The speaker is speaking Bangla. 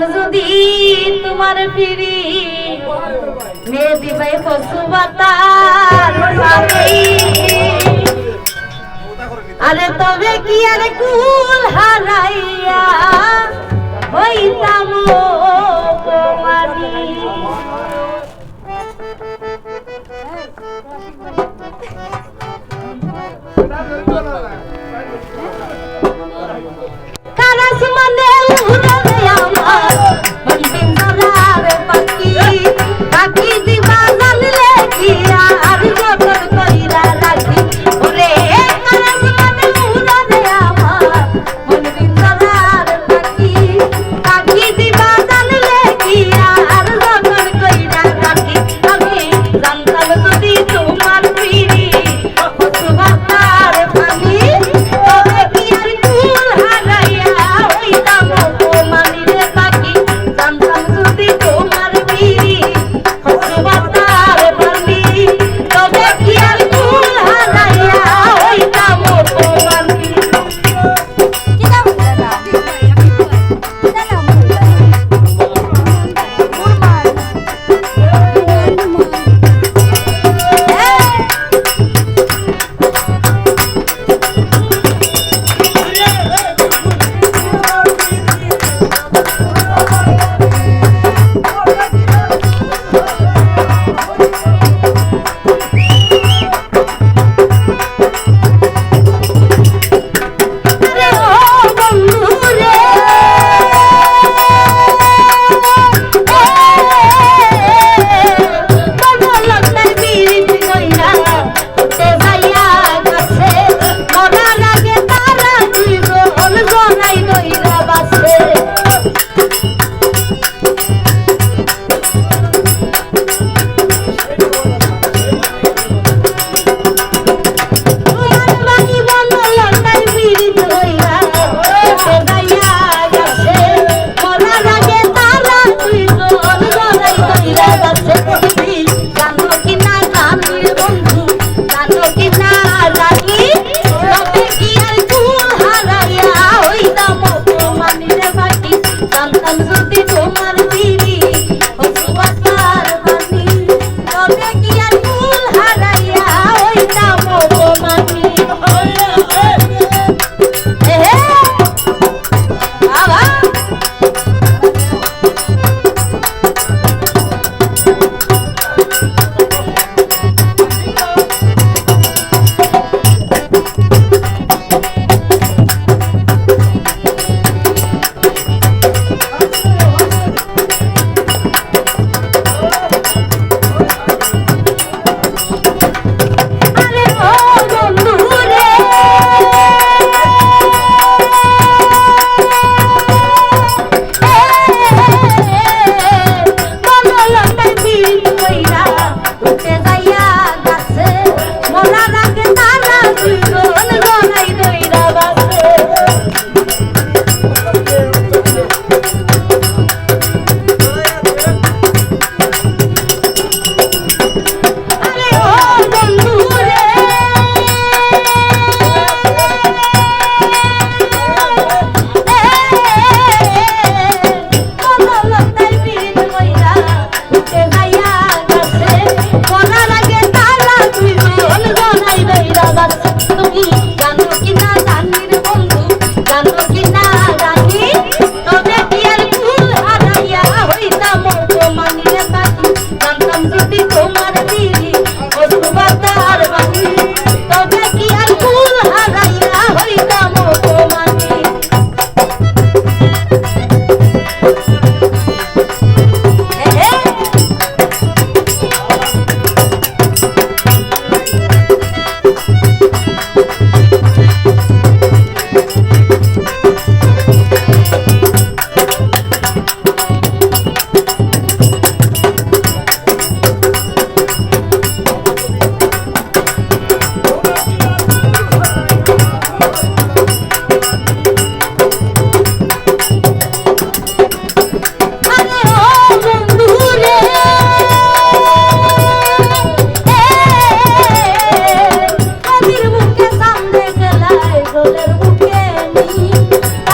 মন যদি তোমার ফিরি মেয়ে দিবাই পশু বাতার আরে তবে কি আরে কুল হারাইয়া হইতাম? আমার দিলে थे